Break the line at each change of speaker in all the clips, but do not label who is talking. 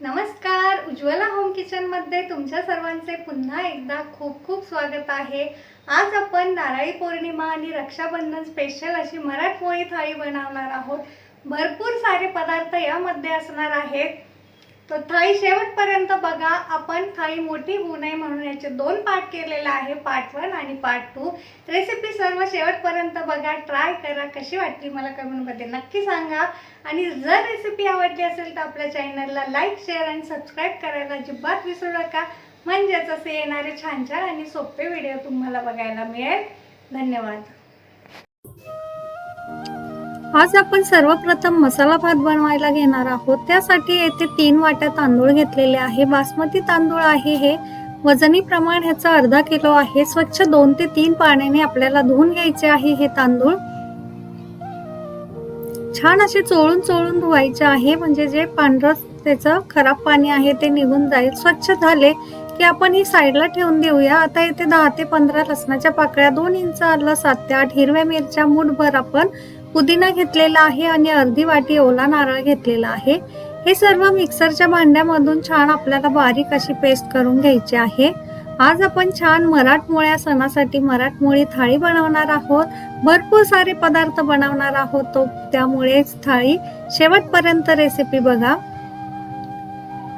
नमस्कार उज्ज्वला होम किचनमध्ये तुमच्या सर्वांचे पुन्हा एकदा खूप खूप स्वागत आहे. आज आपण नारळी पौर्णिमा आणि रक्षाबंधन स्पेशल अशी मराठमोळी थाळी बनवणार आहोत. भरपूर सारे पदार्थ यामध्ये असणार आहेत. तर थाळी शेवटपर्यंत बघा आपण थाळी मोठी होऊ नये म्हणून याचे दोन पार्ट केलेले आहे पार्ट वन आणि पार्ट टू रेसिपी सर्व शेवटपर्यंत बघा ट्राय करा कशी वाटली मला कमेंटमध्ये नक्की सांगा. आणि जर रेसिपी आवडली असेल तर आपल्या चॅनलला लाईक शेअर आणि सबस्क्राईब करायला अजिबात विसरू नका. म्हणजेच असे येणारे छान छान आणि सोपे व्हिडिओ तुम्हाला बघायला मिळेल. धन्यवाद. आज आपण सर्वप्रथम मसाला भात बनवायला घेणार आहोत. त्यासाठी येथे तीन वाट्या तांदूळ घेतलेले आहे. बासमती तांदूळ आहे हे. वजनी प्रमाण ह्याचा अर्धा किलो आहे. स्वच्छ दोन ते तीन पाण्याने आपल्याला धुवून घ्यायचे आहे हे तांदूळ. छान असे चोळून चोळून धुवायचे आहे. म्हणजे जे पांढरं त्याचं खराब पाणी आहे ते निघून जाईल. स्वच्छ झाले की आपण ही साईडला ठेवून देऊया. आता येथे दहा ते पंधरा लसणाच्या पाकळ्या दोन इंच आलं सात ते आठ हिरव्या मिरच्या मूठभर आपण पुदिना घेतलेला आहे आणि अर्धी वाटी ओला नारळ घेतलेला आहे. हे सर्व मिक्सरच्या भांड्यामधून छान आपल्याला बारीक अशी पेस्ट करून घ्यायची आहे. आज आपण छान मराठमोळ्या सणासाठी मराठमोळी थाळी बनवणार आहोत. भरपूर सारे पदार्थ बनवणार आहोत तो. त्यामुळेच थाळी शेवटपर्यंत रेसिपी बघा.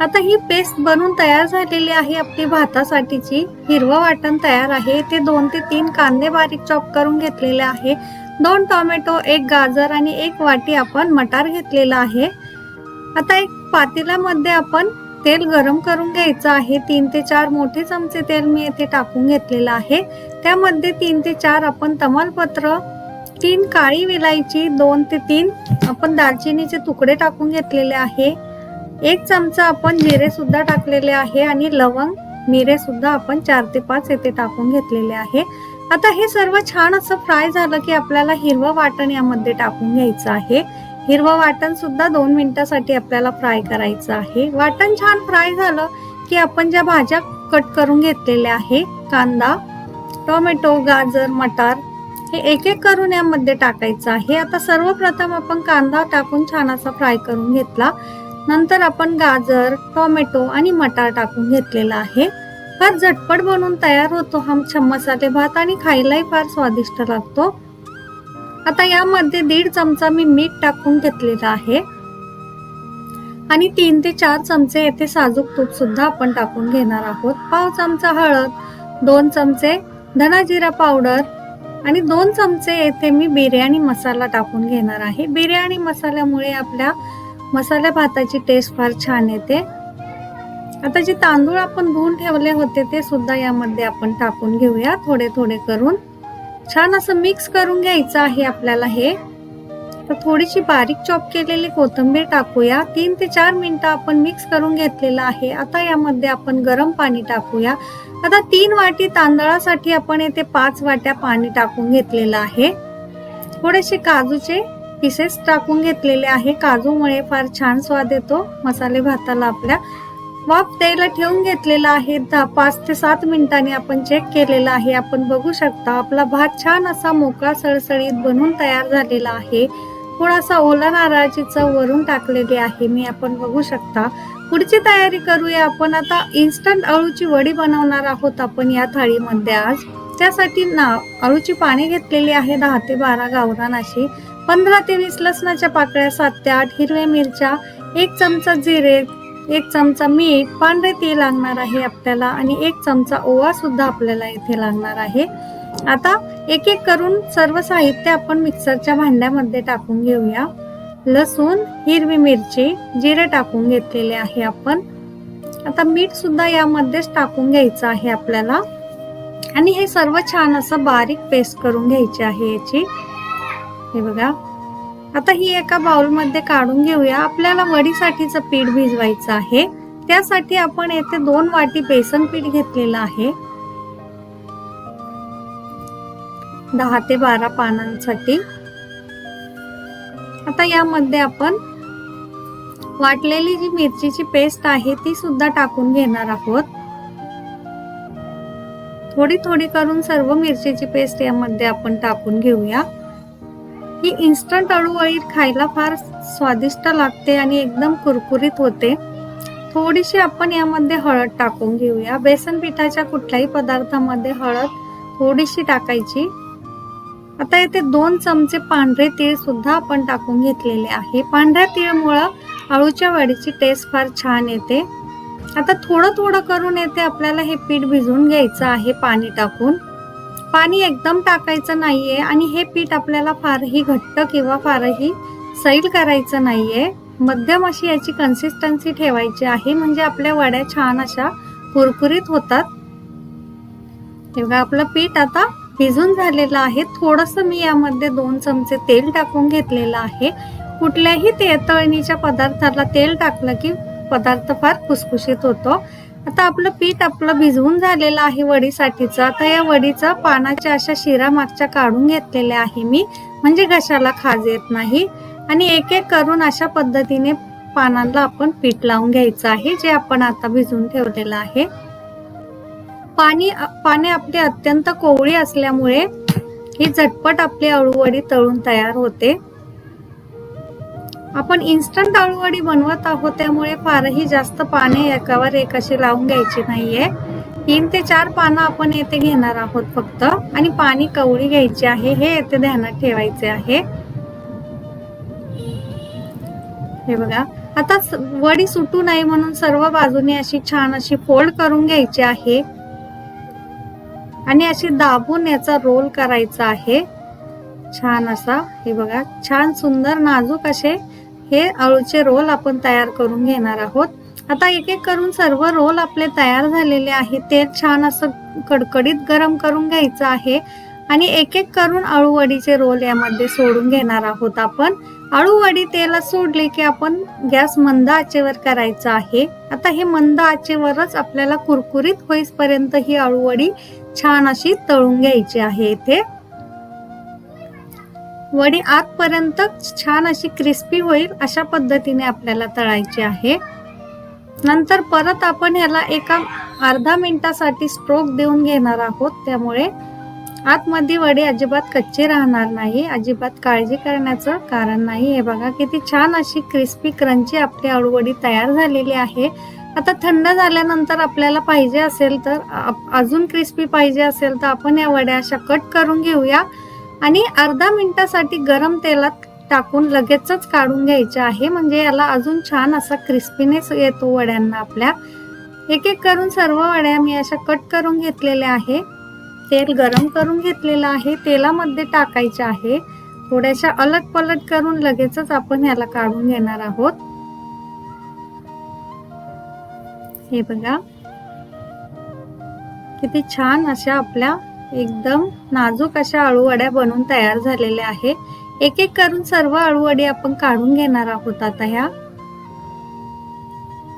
आता ही पेस्ट बनून तयार झालेली आहे आपली भातासाठीची. हिरवं वाटण तयार आहे. ते दोन ते तीन कांदे बारीक चॉप करून घेतलेले आहे. दोन टोमॅटो एक गाजर आणि एक वाटी आपण मटार घेतलेला आहे. आता एक पातेल्यामध्ये आपण तेल गरम करून घ्यायचं आहे. तीन ते चार मोठे चमचे तेल मी येथे टाकून घेतलेलं आहे. त्यामध्ये तीन ते चार आपण तमालपत्र तीन काळी विलायची दोन ते तीन आपण दालचिनीचे तुकडे टाकून घेतलेले आहे. एक चमचा आपण जिरे सुद्धा टाकलेले आहे आणि लवंग मिरे सुद्धा आपण चार ते पाच येथे टाकून घेतलेले आहे. आता हे सर्व छान असं फ्राय झालं की आपल्याला हिरवं वाटण यामध्ये टाकून घ्यायचं आहे. हिरवं वाटण सुद्धा दोन मिनिटासाठी आपल्याला फ्राय करायचं आहे. वाटण छान फ्राय झालं की आपण ज्या भाज्या कट करून घेतलेल्या आहे कांदा टोमॅटो गाजर मटार हे एक एक करून यामध्ये टाकायचं आहे. आता सर्वप्रथम आपण कांदा टाकून छान असा फ्राय करून घेतला. नंतर आपण गाजर टोमॅटो आणि मटार टाकून घेतलेला आहे. फार झटपट बनवून तयार होतो. हा छम मसाले भात आणि खायलाही फार स्वादिष्ट लागतो. आता यामध्ये दीड चमचा मी मीठ टाकून घेतलेला आहे. आणि तीन ते चार चमचे येथे साजूक तूप सुद्धा आपण टाकून घेणार आहोत. पाव चमचा हळद दोन चमचे धना जिरा पावडर आणि दोन चमचे येथे मी बिर्याणी मसाला टाकून घेणार आहे. बिर्याणी मसाल्यामुळे आपल्या मसाल्या भाताची टेस्ट फार छान येते. आता जे तांदूळ आपण धुवून ठेवले होते ते सुद्धा यामध्ये आपण टाकून घेऊया. थोडे थोडे करून. छान असं मिक्स करून घ्यायचं आहे आपल्याला हे. तर थोडीशी बारीक चॉप केलेली कोथिंबीर टाकूया. तीन ते चार मिनटं आपण मिक्स करून घेतलेलं आहे. आता यामध्ये आपण गरम पाणी टाकूया. आता तीन वाटी तांदळासाठी आपण येथे पाच वाट्या पाणी टाकून घेतलेलं आहे. थोडेसे काजूचे पिसेस टाकून घेतलेले आहे. काजूमुळे फार छान स्वाद येतो. मसाले भाताला आपल्या. वाफ द्यायला ठेवून घेतलेला आहे. दहा पाच ते सात मिनिटांनी आपण चेक केलेला आहे. आपण बघू शकता आपला भात छान असा मोकळा सळसळीत बनून तयार झालेला आहे. थोडासा ओला नारळाची चव वरून टाकलेली आहे. मी आपण बघू शकता. पुढची तयारी करूया आपण. आता इन्स्टंट अळूची वडी बनवणार आहोत आपण या थाळीमध्ये आज. त्यासाठी ना अळूची पाने घेतलेली आहे. दहा ते बारा गावरान अशी. पंधरा ते वीस लसणाच्या पाकळ्या सात ते आठ हिरव्या मिरच्या एक चमचा जिरे एक चमचा मीठ पांढरे तेल लागणार आहे आपल्याला आणि एक चमचा ओवा सुद्धा आपल्याला इथे लागणार आहे. आता एक एक करून सर्व साहित्य आपण मिक्सरच्या भांड्यामध्ये टाकून घेऊया. लसूण हिरवी मिरची जिरे टाकून घेतलेले आहे आपण. आता मीठ सुद्धा यामध्येच टाकून घ्यायचं आहे आपल्याला. आणि हे सर्व छान असं बारीक पेस्ट करून घ्यायची आहे याची. हे बघा. आता ही एका बाउलमध्ये काढून घेऊया. आपल्याला वडीसाठीचं पीठ भिजवायचं आहे. त्यासाठी आपण येथे दोन वाटी बेसन पीठ घेतलेलं आहे. दहा ते बारा पानांसाठी. आता यामध्ये आपण वाटलेली जी मिरचीची पेस्ट आहे ती सुद्धा टाकून घेणार आहोत. थोडी थोडी करून सर्व मिरचीची पेस्ट यामध्ये आपण टाकून घेऊया. ही इन्स्टंट अळूवळी खायला फार स्वादिष्ट लागते आणि एकदम कुरकुरीत होते. थोडीशी आपण यामध्ये हळद टाकून घेऊया. बेसन पिठाच्या कुठल्याही पदार्थामध्ये हळद थोडीशी टाकायची. आता येथे दोन चमचे पांढरे तीळ सुद्धा आपण टाकून घेतलेले आहे. पांढऱ्या तीळमुळं अळूच्या वडीची टेस्ट फार छान येते. आता थोडं थोडं करून येते आपल्याला हे पीठ भिजवून घ्यायचं आहे पाणी टाकून. पाणी एकदम टाकायचं नाहीये आणि हे पीठ आपल्याला फारही घट्ट किंवा फारही सैल करायचं नाहीये. मध्यम अशी याची कन्सिस्टन्सी ठेवायची आहे. म्हणजे आपल्या वड्या छान अशा कुरकुरीत होतात. तेव्हा आपलं पीठ आता भिजून झालेलं आहे. थोडस मी यामध्ये दोन चमचे तेल टाकून घेतलेलं आहे. कुठल्याही ते तळणीच्या पदार्थाला तेल टाकलं की पदार्थ फार खुसखुशीत होतो. आता आपलं पीठ आपलं भिजवून झालेलं आहे वडीसाठीचं. आता या वडीचा पानाच्या अशा शिरा मागच्या काढून घेतलेल्या आहे मी. म्हणजे घशाला खाज येत नाही. आणि एक एक करून अशा पद्धतीने पानांना आपण पीठ लावून घ्यायचं आहे जे आपण आता भिजवून ठेवलेलं आहे. पाणी पाने आपली अत्यंत कोवळी असल्यामुळे ही झटपट आपली अळूवडी तळून तयार होते. आपण इन्स्टंट अळूवडी बनवत आहोत त्यामुळे फारही जास्त पाने एकावर एक अशी लावून घ्यायची नाहीये. तीन ते चार पानं आपण येथे घेणार आहोत फक्त. आणि पाणी कवळी घ्यायची आहे हे येथे ध्यानात ठेवायचे आहे. हे बघा आता वडी सुटू नये म्हणून सर्व बाजूने अशी छान अशी फोल्ड करून घ्यायची आहे. आणि अशी दाबून याचा रोल करायचा आहे. छान असा हे बघा छान सुंदर नाजूक असे हे अळूचे रोल आपण तयार करून घेणार आहोत. आता एक एक करून सर्व रोल आपले तयार झालेले आहे तेल छान असं कडकडीत गरम करून घ्यायचं आहे. आणि एक एक करून अळूवडीचे रोल यामध्ये सोडून घेणार आहोत आपण. अळूवडी तेला सोडले की आपण गॅस मंद आचेवर करायचा आहे. आता हे मंद आचेवरच आपल्याला कुरकुरीत होईपर्यंत ही अळूवडी छान अशी तळून घ्यायची आहे इथे. वडी आतपर्यंत छान अशी क्रिस्पी होईल अशा पद्धतीने आपल्याला तळायची आहे. नंतर परत आपण ह्याला एका अर्धा मिनिटासाठी स्ट्रोक देऊन घेणार आहोत. त्यामुळे आतमध्ये वडे अजिबात कच्चे राहणार नाही अजिबात काळजी करण्याचं कारण नाही. हे बघा किती छान अशी क्रिस्पी क्रंची आपली आळूवडी तयार झालेली आहे. आता थंड झाल्यानंतर आपल्याला पाहिजे असेल तर अजून क्रिस्पी पाहिजे असेल तर आपण या वड्या अशा कट करून घेऊया. आणि अर्धा मिनिटासाठी गरम तेलात टाकून लगेचच काढून घ्यायचे आहे. म्हणजे याला अजून छान असा क्रिस्पीनेस येतो वड्यांना आपल्या. एक एक करून सर्व वड्या मी अशा कट करून घेतलेल्या आहे. तेल गरम करून घेतलेलं आहे. तेलामध्ये टाकायचे आहे. थोड्याशा अलट पलट करून लगेचच आपण याला काढून घेणार आहोत. हे बघा. किती छान अशा आपल्या एकदम नाजूक अशा अळूवड्या बनून तयार झालेल्या आहे एक एक करून सर्व अळूवडी आपण काढून घेणार आहोत आता ह्या.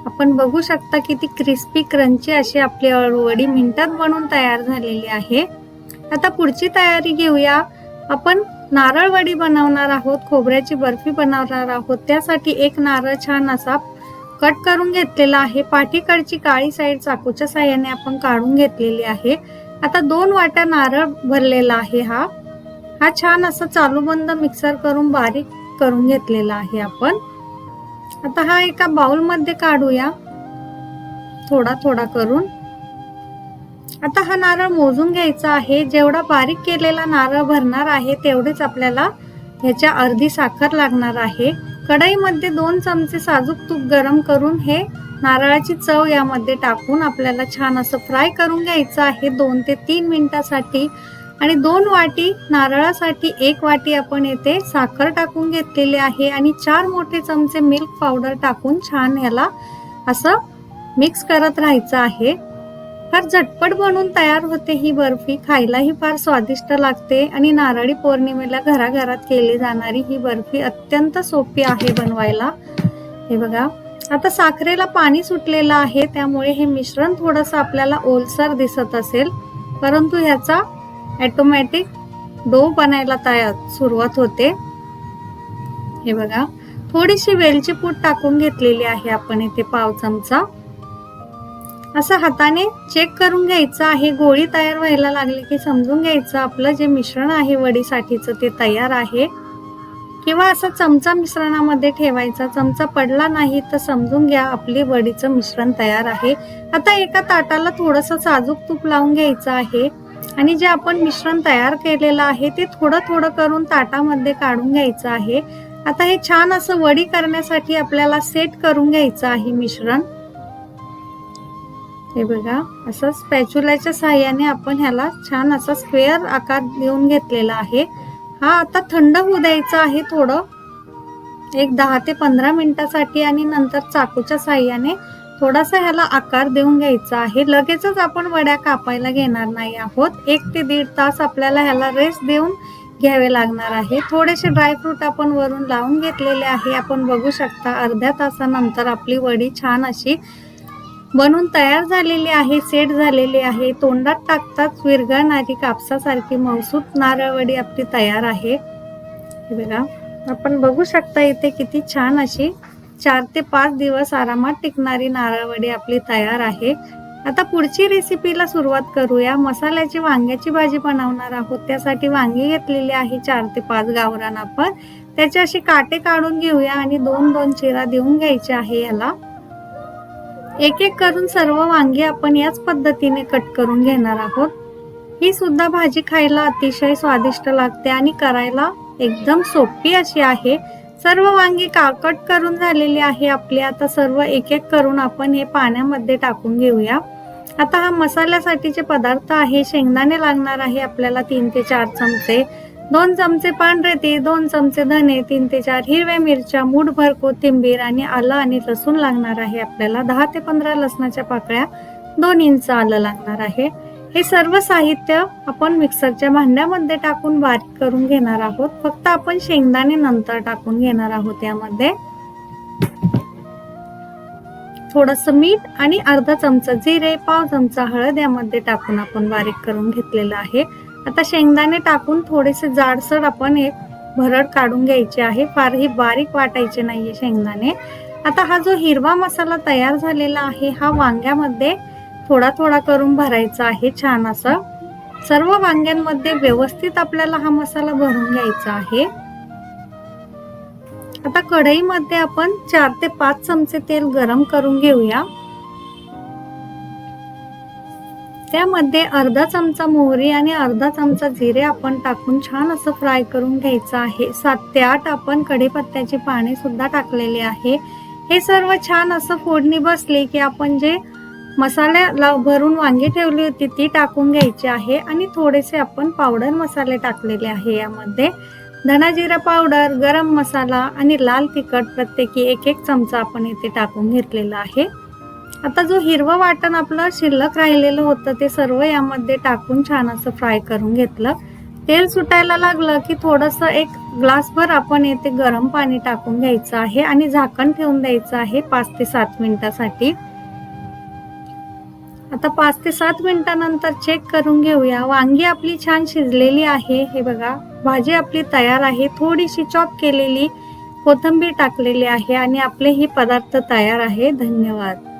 आपण बघू शकता किती क्रिस्पी क्रंची अशी आपली अळूवडी मिनिटात बनून तयार झालेली आहे. आता पुढची तयारी घेऊया. आपण नारळ वडी बनवणार आहोत खोबऱ्याची बर्फी बनवणार आहोत. त्यासाठी एक नारळ छान असा कट करून घेतलेला आहे. पाठीकडची काळी साईड चाकूच्या साह्याने आपण काढून घेतलेली आहे. आता दोन वाट्या नारळ भरलेला आहे हा. हा छान असा चालू बंद मिक्सर करून बारीक करून घेतलेला आहे आपण. आता हा एका बाउलमध्ये काढूया. थोडा थोडा करून. आता हा नारळ मोजून घ्यायचा आहे. जेवढा बारीक केलेला नारळ भरणार आहे तेवढेच आपल्याला ह्याच्या अर्धी साखर लागणार आहे. कढईमध्ये दोन चमचे साजूक तूप गरम करून हे नारळाची चव यामध्ये टाकून आपल्याला छान असं फ्राय करून घ्यायचं आहे. दोन ते तीन मिनिटासाठी. आणि दोन वाटी नारळासाठी एक वाटी आपण येथे साखर टाकून घेतलेली आहे. आणि चार मोठे चमचे मिल्क पावडर टाकून छान याला असं मिक्स करत राहायचं आहे. फार झटपट बनून तयार होते ही बर्फी. खायलाही फार स्वादिष्ट लागते. आणि नारळी पौर्णिमेला घराघरात केली जाणारी ही बर्फी अत्यंत सोपी आहे बनवायला. हे बघा. आता साखरेला पाणी सुटलेलं आहे त्यामुळे हे मिश्रण थोडंसं आपल्याला ओलसर दिसत असेल. परंतु ह्याचा ॲटोमॅटिक डो बनायला तयार सुरुवात होते. हे बघा थोडीशी वेलची पूड टाकून घेतलेली आहे आपण इथे पाव चमचा. असं हाताने चेक करून घ्यायचं आहे गोळी तयार व्हायला लागली की समजून घ्यायचं आपलं जे मिश्रण आहे वडीसाठीचं ते तयार आहे. किंवा असं चमचा मिश्रणामध्ये ठेवायचा चमचा पडला नाही तर समजून घ्या आपली वडीचं मिश्रण तयार आहे. आता एका ताटाला थोडंसं साजूक तूप लावून घ्यायचं आहे. आणि जे आपण मिश्रण तयार केलेलं आहे ते थोडं थोडं करून ताटामध्ये काढून घ्यायचं आहे. आता हे छान असं वडी करण्यासाठी आपल्याला सेट करून घ्यायचं आहे मिश्रण. हे बघा असं स्पॅच्युलाच्या सहाय्याने आपण ह्याला छान असा स्क्वेअर आकार देऊन घेतलेला आहे. हा आता थंड होऊ द्यायचं आहे थोडं. एक दहा ते पंधरा मिनिटासाठी आणि नंतर चाकूच्या साह्याने थोडासा ह्याला आकार देऊन घ्यायचा आहे. लगेचच आपण वड्या कापायला घेणार नाही आहोत. एक ते दीड तास आपल्याला ह्याला रेस्ट देऊन घ्यावे लागणार आहे. थोडेसे ड्रायफ्रूट आपण वरून लावून घेतलेले आहे. आपण बघू शकता अर्ध्या तासानंतर आपली वडी छान अशी बनून तयार झालेली आहे सेट झालेली आहे. तोंडात टाकताच विरघळणारी कापसासारखी मौसूत नारळवडी आपली तयार आहे. बघा आपण बघू शकता इथे किती छान अशी चार ते पाच दिवस आरामात टिकणारी नारळवडी आपली तयार आहे. आता पुढची रेसिपीला सुरुवात करूया. मसाल्याची वांग्याची भाजी बनवणार आहोत. त्यासाठी वांगी घेतलेली आहे चार ते पाच गावरान आपण. त्याचे असे काटे काढून घेऊया आणि दोन दोन चिरा देऊन घ्यायचे आहे याला. एक एक करून सर्व वांगी आपण याच पद्धतीने कट करून घेणार आहोत. ही सुद्धा भाजी खायला अतिशय स्वादिष्ट लागते आणि करायला एकदम सोपी अशी आहे. सर्व वांगी काकट करून झालेली आहे आपली आता सर्व एक एक करून आपण हे पाण्यामध्ये टाकून घेऊया. आता हा मसाल्यासाठीचे पदार्थ आहे शेंगदाणे लागणार आहे आपल्याला तीन ते चार चमचे. दोन चमचे पांढरे दोन चमचे धने तीन ते चार हिरव्या मिरच्या मूठभर कोथिंबीर आणि आलं आणि लसूण लागणार आहे. आपल्याला दहा ते पंधरा लसणाच्या पाकळ्या दोन इंच आलं लागणार आहे. हे सर्व साहित्य आपण मिक्सरच्या भांड्यामध्ये टाकून बारीक करून घेणार आहोत. फक्त आपण शेंगदाणे नंतर टाकून घेणार आहोत यामध्ये. थोडस मीठ आणि अर्धा चमचा जिरे पाव चमचा हळद यामध्ये टाकून आपण बारीक करून घेतलेलं आहे. आता शेंगदाणे टाकून थोडेसे जाडसर आपण एक भरड काढून घ्यायचे आहे. फारही बारीक वाटायचे नाहीये शेंगदाणे. आता हा जो हिरवा मसाला तयार झालेला आहे हा वांग्यामध्ये थोडा थोडा करून भरायचा आहे छान असं सर्व वांग्यांमध्ये व्यवस्थित आपल्याला हा मसाला भरून घ्यायचा आहे. आता कढईमध्ये आपण चार ते पाच चमचे तेल गरम करून घेऊया. त्यामध्ये अर्धा चमचा मोहरी आणि अर्धा चमचा जिरे आपण टाकून छान असं फ्राय करून घ्यायचं आहे. सात ते आठ आपण कढीपत्त्याची पाने सुद्धा टाकलेले आहे. हे सर्व छान असं फोडणी बसली की आपण जे मसाल्याला भरून वांगी ठेवली होती ती टाकून घ्यायची आहे आणि थोडेसे आपण पावडर मसाले टाकलेले आहे यामध्ये. धना जिरा पावडर गरम मसाला आणि लाल तिखट प्रत्येकी एक एक चमचा आपण इथे टाकून घेतलेला आहे. आता जो हिरवं वाटण आपलं शिल्लक राहिलेलं होतं ते सर्व यामध्ये टाकून छान असं फ्राय करून घेतलं. तेल सुटायला लागलं की थोडंसं एक ग्लासभर आपण येथे गरम पाणी टाकून घ्यायचं आहे आणि झाकण ठेवून द्यायचं आहे पाच ते सात मिनिटासाठी. आता पाच ते सात मिनिटानंतर चेक करून घेऊया. वांगी आपली छान शिजलेली आहे. हे बघा भाजी आपली तयार आहे. थोडीशी चॉप केलेली कोथिंबीर टाकलेली आहे आणि आपले हे पदार्थ तयार आहे. धन्यवाद.